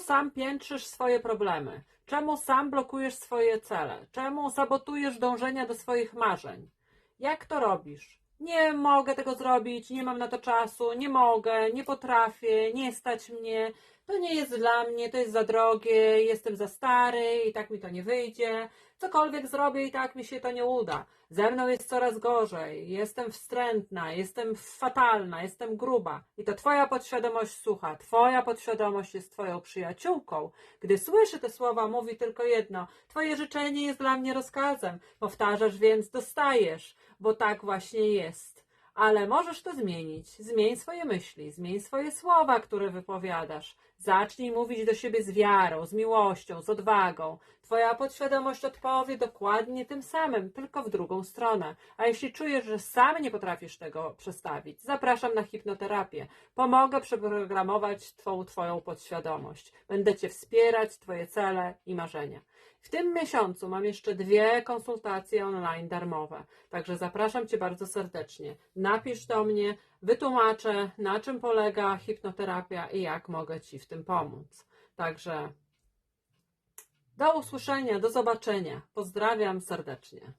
Czemu sam piętrzysz swoje problemy? Czemu sam blokujesz swoje cele? Czemu sabotujesz dążenia do swoich marzeń? Jak to robisz? Nie mogę tego zrobić, nie mam na to czasu, nie mogę, nie potrafię, nie stać mnie, to nie jest dla mnie, to jest za drogie, jestem za stary i tak mi to nie wyjdzie. Cokolwiek zrobię i tak mi się to nie uda. Ze mną jest coraz gorzej, jestem wstrętna, jestem fatalna, jestem gruba. I to Twoja podświadomość słucha, Twoja podświadomość jest Twoją przyjaciółką. Gdy słyszy te słowa, mówi tylko jedno: Twoje życzenie jest dla mnie rozkazem. Powtarzasz więc, dostajesz, bo tak właśnie jest. Ale możesz to zmienić. Zmień swoje myśli, zmień swoje słowa, które wypowiadasz. Zacznij mówić do siebie z wiarą, z miłością, z odwagą. Twoja podświadomość odpowie dokładnie tym samym, tylko w drugą stronę. A jeśli czujesz, że sam nie potrafisz tego przestawić, zapraszam na hipnoterapię. Pomogę przeprogramować Twą Twoją podświadomość. Będę Cię wspierać, Twoje cele i marzenia. W tym miesiącu mam jeszcze dwie konsultacje online darmowe, także zapraszam Cię bardzo serdecznie. Napisz do mnie, wytłumaczę, na czym polega hipnoterapia i jak mogę Ci w tym pomóc. Także do usłyszenia, do zobaczenia. Pozdrawiam serdecznie.